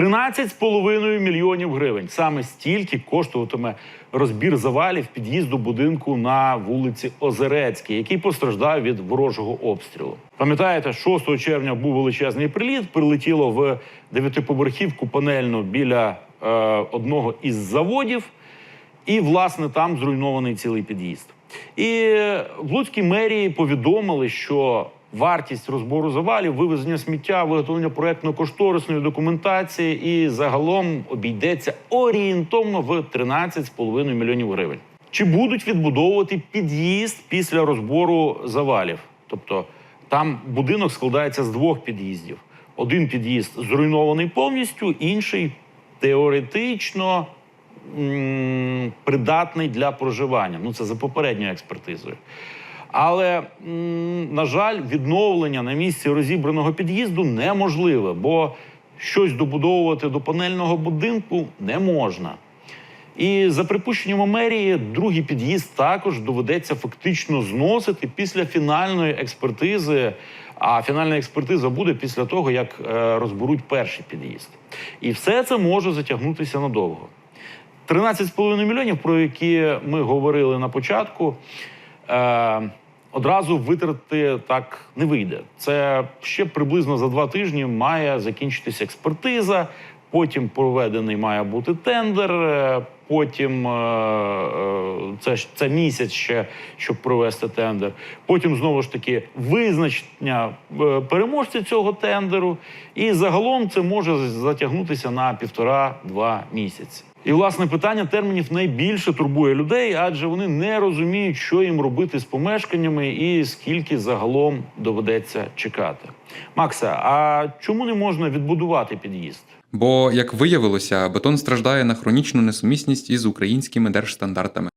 13,5 мільйонів гривень. Саме стільки коштуватиме розбір завалів під'їзду будинку на вулиці Озерецькій, який постраждав від ворожого обстрілу. Пам'ятаєте, 6 червня був величезний приліт. Прилетіло в дев'ятиповерхівку панельну біля е, одного із заводів, і власне там зруйнований цілий під'їзд. І в Луцькій мерії повідомили, що вартість розбору завалів, вивезення сміття, виготовлення проектно-кошторисної документації і загалом обійдеться орієнтовно в 13,5 мільйонів гривень. Чи будуть відбудовувати під'їзд після розбору завалів? Тобто там будинок складається з двох під'їздів. Один під'їзд зруйнований повністю, інший теоретично м, придатний для проживання. Ну це за попередньою експертизою. Але, на жаль, відновлення на місці розібраного під'їзду неможливе, бо щось добудовувати до панельного будинку не можна. І за припущеннями мерії, другий під'їзд також доведеться фактично зносити після фінальної експертизи. А фінальна експертиза буде після того, як е, розберуть перший під'їзд. І все це може затягнутися надовго. 13,5 мільйонів, про які ми говорили на початку, е, одразу витратити так не вийде. Це ще приблизно за два тижні має закінчитися експертиза. Потім проведений має бути тендер. е, Потім е, е, це, це місяць ще, щоб провести тендер. Потім знову ж таки визначення переможця цього тендеру. І загалом це може затягнутися на півтора-два місяці. І власне питання термінів найбільше турбує людей, адже вони не розуміють, що їм робити з помешканнями і скільки загалом доведеться чекати. Макса, а чому не можна відбудувати під'їзд? Бо, як виявилося, бетон страждає на хронічну несумісність із українськими держстандартами.